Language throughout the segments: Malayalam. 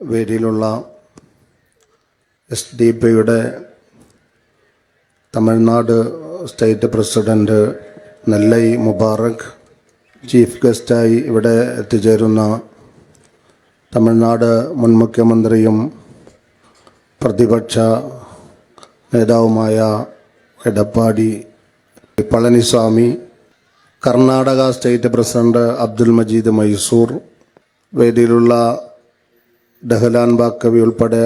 വേദിയിലുള്ള എസ് ഡി പിയുടെ Tamil Nadu state president Nellai Mubarak chief ഗസ്റ്റായി ഇവിടെ എത്തിച്ചേരുന്ന തമിഴ്നാട് മുൻ മുഖ്യമന്ത്രിയും പ്രതിപക്ഷ നേതാവുമായ എടപ്പാടി പളനിസ്വാമി കർണാടക സ്റ്റേറ്റ് പ്രസിഡന്റ് അബ്ദുൽ മജീദ് മൈസൂർ വേദിയിലുള്ള ഡഹലാൻ ബാക്കവി ഉൾപ്പെടെ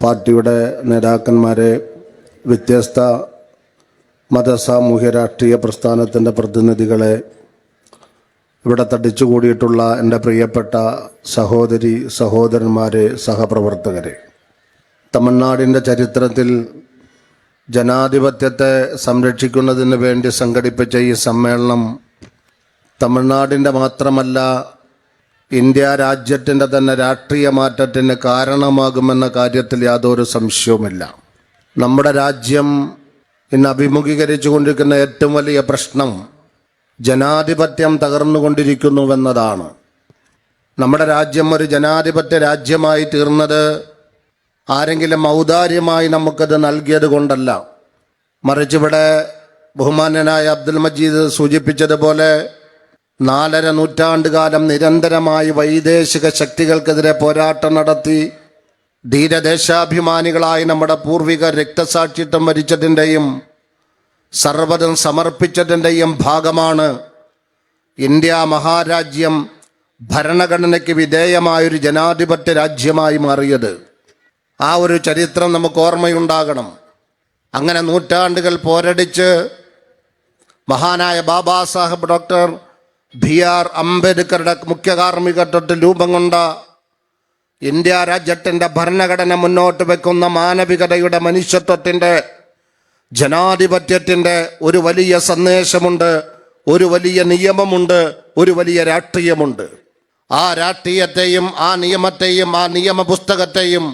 പാർട്ടിയുടെ നേതാക്കന്മാരെ വ്യത്യസ്ത മത സാമൂഹ്യ രാഷ്ട്രീയ പ്രസ്ഥാനത്തിന്റെ പ്രതിനിധികളെ ഇവിടെ തടിച്ചുകൂടിയിട്ടുള്ള എന്റെ പ്രിയപ്പെട്ട സഹോദരി സഹോദരന്മാരെ സഹപ്രവർത്തകരെ. തമിഴ്നാടിന്റെ ചരിത്രത്തിൽ ജനാധിപത്യത്തെ സംരക്ഷിക്കുന്നതിന് വേണ്ടി സംഘടിപ്പിച്ച ഈ സമ്മേളനം തമിഴ്നാടിന്റെ മാത്രമല്ല ഇന്ത്യ രാജ്യത്തിന്റെ തന്നെ രാഷ്ട്രീയ മാറ്റത്തിന് കാരണമാകുമെന്ന കാര്യത്തിൽ യാതൊരു സംശയവുമില്ല. നമ്മുടെ രാജ്യം ഇന്ന് അഭിമുഖീകരിച്ചു കൊണ്ടിരിക്കുന്ന ഏറ്റവും വലിയ പ്രശ്നം ജനാധിപത്യം തകർന്നുകൊണ്ടിരിക്കുന്നുവെന്നതാണ്. നമ്മുടെ രാജ്യം ഒരു ജനാധിപത്യ രാജ്യമായി തീർന്നത് ആരെങ്കിലും ഔദാര്യമായി നമുക്കത് നൽകിയത് കൊണ്ടല്ല. മറിച്ച് ഇവിടെ ബഹുമാന്യനായ അബ്ദുൽ മജീദ് സൂചിപ്പിച്ചതുപോലെ നാലര നൂറ്റാണ്ടുകാലം നിരന്തരമായി വൈദേശിക ശക്തികൾക്കെതിരെ പോരാട്ടം നടത്തി. ധീരദേശാഭിമാനികളായി നമ്മുടെ പൂർവിക രക്തസാക്ഷിത്വം വരിച്ചതിന്റെയും സർവതും സമർപ്പിച്ചതിന്റെയും ഭാഗമാണ് ഇന്ത്യ മഹാരാജ്യം ഭരണഘടനയ്ക്ക് വിധേയമായൊരു ജനാധിപത്യ രാജ്യമായി മാറിയത്. ആ ഒരു ചരിത്രം നമുക്ക് ഓർമ്മയുണ്ടാകണം. അങ്ങനെ നൂറ്റാണ്ടുകൾ പോരടിച്ച് മഹാനായ Baba Saheb doctor B R അംബേദ്കറുടെ മുഖ്യ കാർമ്മികത്വത്തിൽ രൂപം കൊണ്ട ഇന്ത്യ രാജ്യത്തിന്റെ ഭരണഘടന മുന്നോട്ട് വെക്കുന്ന മാനവികതയുടെ മനുഷ്യത്വത്തിന്റെ ജനാധിപത്യത്തിന്റെ ഒരു വലിയ സന്ദേശമുണ്ട് ഒരു വലിയ നിയമമുണ്ട് ഒരു വലിയ രാഷ്ട്രീയമുണ്ട്. ആ രാഷ്ട്രീയത്തെയും ആ നിയമത്തെയും ആ നിയമ പുസ്തകത്തെയും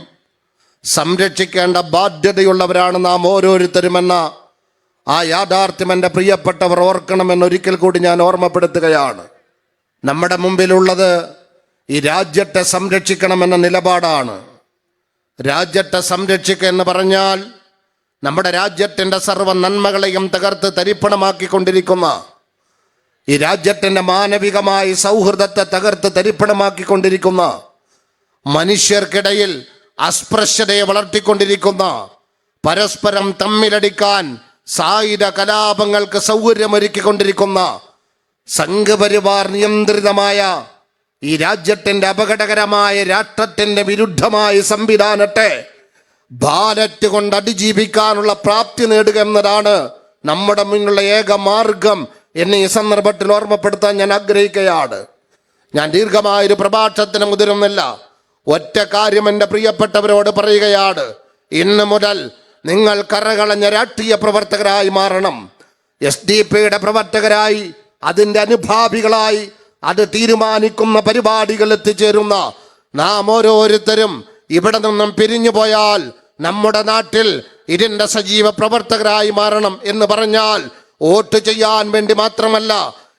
സംരക്ഷിക്കേണ്ട ബാധ്യതയുള്ളവരാണ് നാം ഓരോരുത്തരുമെന്ന ആ യാഥാർത്ഥ്യം എന്റെ പ്രിയപ്പെട്ടവർ ഓർക്കണമെന്ന് ഒരിക്കൽ കൂടി ഞാൻ ഓർമ്മപ്പെടുത്തുകയാണ്. നമ്മുടെ മുമ്പിലുള്ളത് ഈ രാജ്യത്തെ സംരക്ഷിക്കണമെന്ന നിലപാടാണ്. രാജ്യത്തെ സംരക്ഷിക്കുക എന്ന് പറഞ്ഞാൽ നമ്മുടെ രാജ്യത്തിന്റെ സർവ നന്മകളെയും തകർത്ത് തരിപ്പണമാക്കിക്കൊണ്ടിരിക്കുന്ന ഈ രാജ്യത്തിന്റെ മാനവികമായ സൗഹൃദത്തെ തകർത്ത് തരിപ്പണമാക്കിക്കൊണ്ടിരിക്കുന്ന മനുഷ്യർക്കിടയിൽ അസ്പൃശ്യതയെ വളർത്തിക്കൊണ്ടിരിക്കുന്ന പരസ്പരം തമ്മിലടിക്കാൻ സായുധ കലാപങ്ങൾക്ക് സൗകര്യമൊരുക്കിക്കൊണ്ടിരിക്കുന്ന സംഘപരിവാർ നിയന്ത്രിതമായ ഈ രാജ്യത്തിന്റെ അപകടകരമായ രാഷ്ട്രത്തിന്റെ വിരുദ്ധമായ സംവിധാനത്തെ ബാലറ്റ് കൊണ്ട് അതിജീവിക്കാനുള്ള പ്രാപ്തി നേടുക എന്നതാണ് നമ്മുടെ മുന്നിലുള്ള ഏക മാർഗം എന്നെ ഈ സന്ദർഭത്തിൽ ഓർമ്മപ്പെടുത്താൻ ഞാൻ ആഗ്രഹിക്കുകയാണ്. ഞാൻ ദീർഘമായൊരു പ്രഭാഷണത്തിന് മുതിരുന്നില്ല. ഒറ്റ കാര്യം എന്റെ പ്രിയപ്പെട്ടവരോട് പറയുകയാണ്. ഇന്ന് മുതൽ നിങ്ങൾ കറകളഞ്ഞ രാഷ്ട്രീയ പ്രവർത്തകരായി മാറണം. എസ് ഡി പിയുടെ പ്രവർത്തകരായി അതിന്റെ അനുഭാവികളായി അത് തീരുമാനിക്കുന്ന പരിപാടികൾ എത്തിച്ചേരുന്ന നാം ഓരോരുത്തരും ഇവിടെ നിന്നും പിരിഞ്ഞു പോയാൽ നമ്മുടെ നാട്ടിൽ ഇതിന്റെ സജീവ പ്രവർത്തകരായി മാറണം എന്ന് പറഞ്ഞാൽ വോട്ട് ചെയ്യാൻ വേണ്ടി മാത്രമല്ല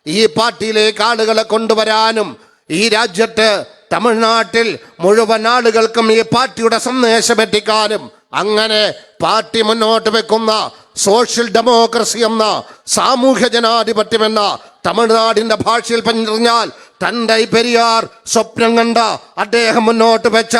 ഈ പാർട്ടിയിലേക്ക് ആളുകളെ കൊണ്ടുവരാനും ഈ രാജ്യത്ത് തമിഴ്നാട്ടിൽ മുഴുവൻ ആളുകൾക്കും ഈ പാർട്ടിയുടെ സന്ദേശം എത്തിക്കാനും അങ്ങനെ പാർട്ടി മുന്നോട്ട് വെക്കുന്ന സോഷ്യൽ ഡെമോക്രസി എന്ന സാമൂഹ്യ ജനാധിപത്യം എന്ന തമിഴ്നാടിന്റെ ഭാഷയിൽ പറഞ്ഞാൽ തന്റെ പെരിയാർ സ്വപ്നം കണ്ട അദ്ദേഹം മുന്നോട്ട് വെച്ച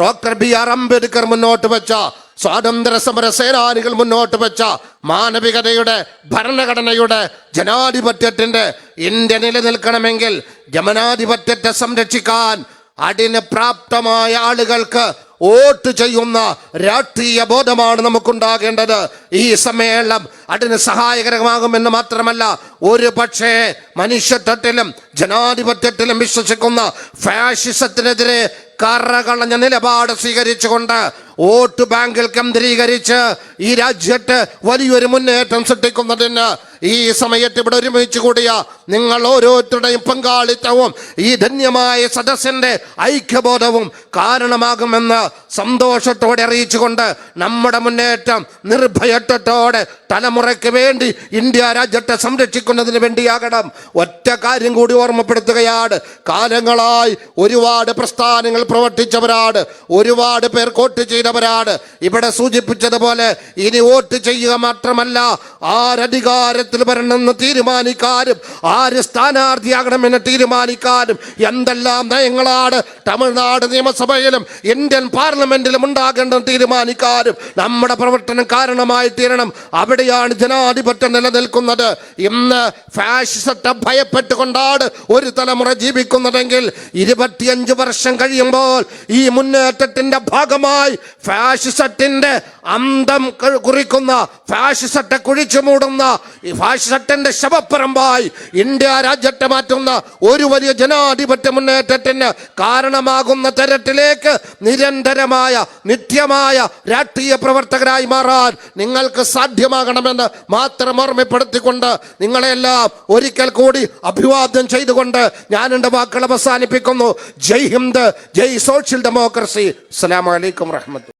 ഡോക്ടർ ബി ആർ അംബേദ്കർ മുന്നോട്ട് വെച്ച സ്വാതന്ത്ര്യ സമര സേനാനികൾ മുന്നോട്ട് വെച്ച മാനവികതയുടെ ഭരണഘടനയുടെ ജനാധിപത്യത്തിന്റെ ഇന്ത്യ നിലനിൽക്കണമെങ്കിൽ ജമനാധിപത്യത്തെ സംരക്ഷിക്കാൻ അതിന് പ്രാപ്തമായ ആളുകൾക്ക് വോട്ട് ചെയ്യുന്ന രാഷ്ട്രീയ ബോധമാണ് നമുക്കുണ്ടാകേണ്ടത്. ഈ സമ്മേളനം അതിന് സഹായകരമാകുമെന്ന് മാത്രമല്ല ഒരു പക്ഷേ മനുഷ്യത്വത്തിലും ജനാധിപത്യത്തിലും വിശ്വസിക്കുന്ന ഫാഷിസത്തിനെതിരെ കറകളഞ്ഞ നിലപാട് സ്വീകരിച്ചുകൊണ്ട് വോട്ട് ബാങ്കിൽ കേന്ദ്രീകരിച്ച് ഈ രാജ്യത്ത് വലിയൊരു മുന്നേറ്റം സൃഷ്ടിക്കുന്നതിന് ഈ സമയത്ത് ഇവിടെ ഒരുമിച്ച് കൂടിയ നിങ്ങൾ ഓരോരുത്തരുടെയും പങ്കാളിത്തവും ഈ ധന്യമായ സദസ്സിന്റെ ഐക്യബോധവും കാരണമാകുമെന്ന് സന്തോഷത്തോടെ അറിയിച്ചുകൊണ്ട് നമ്മുടെ മുന്നേറ്റം നിർഭയത്വത്തോടെ തലമുറയ്ക്ക് വേണ്ടി ഇന്ത്യ രാജ്യത്തെ സംരക്ഷിക്കുന്നതിന് വേണ്ടിയാകണം. ഒറ്റ കാര്യം കൂടി ഓർമ്മപ്പെടുത്തുകയാണ്. കാലങ്ങളായി ഒരുപാട് പ്രസ്ഥാനങ്ങൾ പ്രവർത്തിച്ചവരാണ്. ഒരുപാട് പേർ വോട്ട് ചെയ്തവരാണ്. ഇവിടെ സൂചിപ്പിച്ചതുപോലെ ഇനി വോട്ട് ചെയ്യുക മാത്രമല്ല ആരധികാരത്തിൽ വരണമെന്ന് തീരുമാനിക്കാനും ആര് സ്ഥാനാർത്ഥിയാകണമെന്ന് തീരുമാനിക്കാനും എന്തെല്ലാം നയങ്ങളാണ് തമിഴ്നാട് നിയമസഭയിലും ഇന്ത്യൻ പാർലമെന്റിലും ഉണ്ടാകേണ്ടെന്ന് തീരുമാനിക്കാനും നമ്മുടെ പ്രവർത്തനം കാരണമായി തീരണം. അവിടെയാണ് ജനാധിപത്യം നിലനിൽക്കുന്നത്. ഇന്ന് ഫാഷിസത്തെ ഭയപ്പെട്ടുകൊണ്ടാണ് ഒരു തലമുറ ജീവിക്കുന്നതെങ്കിൽ ഇരുപത്തിയഞ്ച് വർഷം കഴിയുമ്പോൾ ഈ മുന്നേറ്റത്തിന്റെ ഭാഗമായി ഫാഷിസത്തിന്റെ അന്തം കുറിക്കുന്ന ഫാഷിസത്തെ കുഴിച്ചു മൂടുന്ന ഈ ഫാഷിസത്തിന്റെ ശവപ്പറമ്പായി ഇന്ത്യ രാജ്യത്തെ മാറ്റുന്ന ഒരു വലിയ ജനാധിപത്യ മുന്നേറ്റത്തിന് കാരണമാകുന്ന തരത്തിലേക്ക് നിരന്തരമായ നിത്യമായ രാഷ്ട്രീയ പ്രവർത്തകരായി മാറാൻ നിങ്ങൾക്ക് സാധ്യമാകണമെന്ന് മാത്രം ഓർമ്മപ്പെടുത്തിക്കൊണ്ട് നിങ്ങളെല്ലാം ഒരിക്കൽ കൂടി അഭിവാദ്യം ചെയ്തുകൊണ്ട് ഞാൻ എന്റെ വാക്കുകൾ അവസാനിപ്പിക്കുന്നു. ജയ് ഹിന്ദ് ജയ് സോഷ്യൽ ഡെമോക്രസി. അസ്സലാമു അലൈക്കും റഹ്മത്ത്